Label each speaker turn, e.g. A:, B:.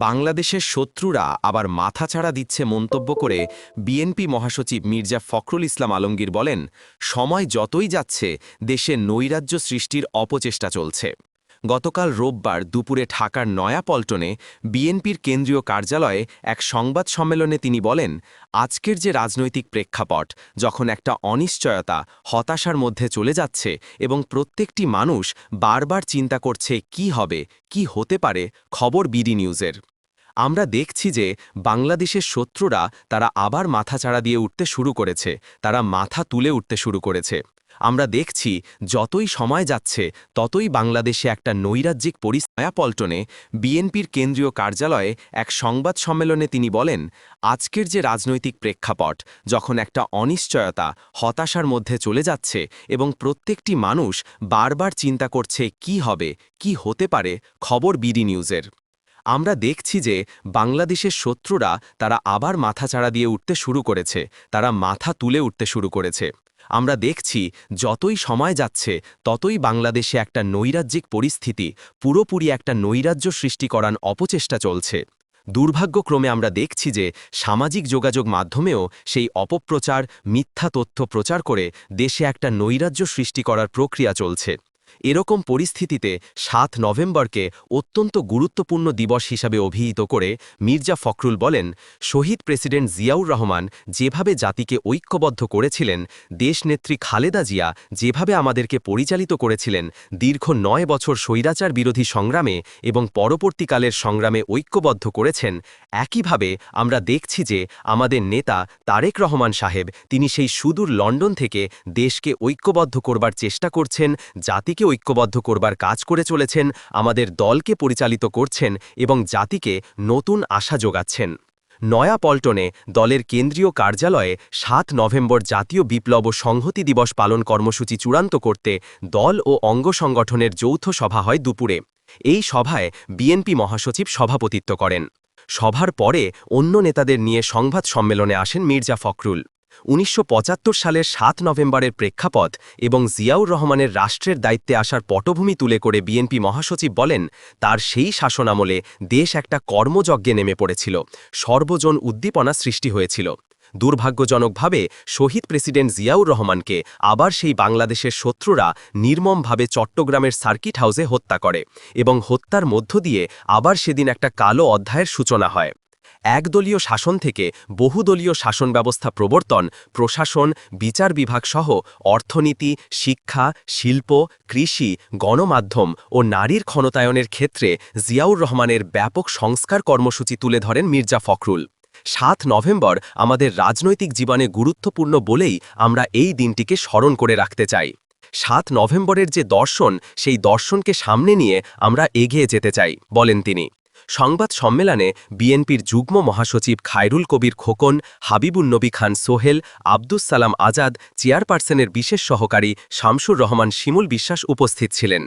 A: বাংলাদেশের শত্রুরা আবার মাথাছাড়া দিচ্ছে মন্তব্য করে বিএনপি মহাসচিব মির্জা ফখরুল ইসলাম আলমগীর বলেন, সময় যতই যাচ্ছে, দেশে নৈরাজ্য সৃষ্টির অপচেষ্টা চলছে। গতকাল রোববার দুপুরে ঢাকার নয়াপল্টনে বিএনপির কেন্দ্রীয় কার্যালয়ে এক সংবাদ সম্মেলনে তিনি বলেন, আজকের যে রাজনৈতিক প্রেক্ষাপট, যখন একটা অনিশ্চয়তা হতাশার মধ্যে চলে যাচ্ছে এবং প্রত্যেকটি মানুষ বারবার চিন্তা করছে কি হবে, কি হতে পারে, খবর বিডি নিউজের। আমরা দেখছি যে বাংলাদেশের শত্রুরা তারা আবার মাথাচাড়া দিয়ে উঠতে শুরু করেছে, তারা মাথা তুলে উঠতে শুরু করেছে। আমরা দেখছি, যতই সময় যাচ্ছে, ততই বাংলাদেশে একটা নৈরাজ্যিক পরিস্থিতি পল্টনে বিএনপির কেন্দ্রীয় কার্যালয়ে এক সংবাদ সম্মেলনে তিনি বলেন, আজকের যে রাজনৈতিক প্রেক্ষাপট, যখন একটা অনিশ্চয়তা, হতাশার মধ্যে চলে যাচ্ছে এবং প্রত্যেকটি মানুষ বারবার চিন্তা করছে কি হবে, কি হতে পারে খবর বিডি নিউজের। আমরা দেখছি যে বাংলাদেশের শত্রুরা তারা আবার মাথাচাড়া দিয়ে উঠতে শুরু করেছে, তারা মাথা তুলে উঠতে শুরু করেছে। আমরা দেখছি, যতই সময় যাচ্ছে, ততই বাংলাদেশে একটা নৈরাজ্যিক পরিস্থিতি, পুরোপুরি একটা নৈরাজ্য সৃষ্টি করার অপচেষ্টা চলছে। দুর্ভাগ্যক্রমে আমরা দেখছি যে, সামাজিক যোগাযোগ মাধ্যমেও সেই অপপ্রচার, মিথ্যা তথ্য প্রচার করে দেশে একটা নৈরাজ্য সৃষ্টি করার প্রক্রিয়া চলছে। এরকম পরিস্থিতিতে সাত নভেম্বরকে অত্যন্ত গুরুত্বপূর্ণ দিবস হিসাবে অভিহিত করে মির্জা ফখরুল বলেন, শহীদ প্রেসিডেন্ট জিয়াউর রহমান যেভাবে জাতিকে ঐক্যবদ্ধ করেছিলেন, দেশনেত্রী খালেদা জিয়া যেভাবে আমাদেরকে পরিচালিত করেছিলেন, দীর্ঘ নয় বছর স্বৈরাচার বিরোধী সংগ্রামে এবং পরবর্তীকালের সংগ্রামে ঐক্যবদ্ধ করেছেন, একইভাবে আমরা দেখছি যে আমাদের নেতা তারেক রহমান সাহেব তিনি সেই সুদূর লন্ডন থেকে দেশকে ঐক্যবদ্ধ করবার চেষ্টা করছেন জাতিকে ঐক্যবদ্ধ করবার কাজ করে চলেছেন, আমাদের দলকে পরিচালিত করছেন এবং জাতিকে নতুন আশা যোগাচ্ছেন। নয়া পল্টনে দলের কেন্দ্রীয় কার্যালয়ে সাত নভেম্বর জাতীয় বিপ্লব ও সংহতি দিবস পালন কর্মসূচি চূড়ান্ত করতে দল ও অঙ্গ সংগঠনের যৌথ সভা হয় দুপুরে। এই সভায় বিএনপি মহাসচিব সভাপতিত্ব করেন। সভার পরে অন্য নেতাদের নিয়ে সংবাদ সম্মেলনে আসেন মির্জা ফখরুল। উনিশশো পঁচাত্তর সালের সাত নভেম্বরের প্রেক্ষাপট এবং জিয়াউর রহমানের রাষ্ট্রের দায়িত্বে আসার পটভূমি তুলে করে বিএনপি মহাসচিব বলেন, তার সেই শাসনামলে দেশ একটা কর্মযজ্ঞে নেমে পড়েছিল, সর্বজন উদ্দীপনা সৃষ্টি হয়েছিল। দুর্ভাগ্যজনকভাবে শহীদ প্রেসিডেন্ট জিয়াউর রহমানকে আবার সেই বাংলাদেশের শত্রুরা নির্মমভাবে চট্টগ্রামের সার্কিট হাউসে হত্যা করে এবং হত্যার মধ্য দিয়ে আবার সেদিন একটা কালো অধ্যায়ের সূচনা হয়। একদলীয় শাসন থেকে বহুদলীয় শাসন ব্যবস্থা প্রবর্তন, প্রশাসন, বিচার বিভাগ সহ অর্থনীতি, শিক্ষা, শিল্প, কৃষি, গণমাধ্যম ও নারীর ক্ষমতায়নের ক্ষেত্রে জিয়াউর রহমানের ব্যাপক সংস্কার কর্মসূচি তুলে ধরেন মির্জা ফখরুল। সাত নভেম্বর আমাদের রাজনৈতিক জীবনে গুরুত্বপূর্ণ বলেই আমরা এই দিনটিকে স্মরণ করে রাখতে চাই। সাত নভেম্বরের যে দর্শন, সেই দর্শনকে সামনে নিয়ে আমরা এগিয়ে যেতে চাই, বলেন তিনি। সংবাদ সম্মেলনে বিএনপির যুগ্ম মহাসচিব খায়রুল কবির খোকন হাবিবুন্নবী খান সোহেল, আব্দুস সালাম আজাদ, চেয়ারপারসনের বিশেষ সহকারী শামসুর রহমান শিমুল বিশ্বাস উপস্থিত ছিলেন।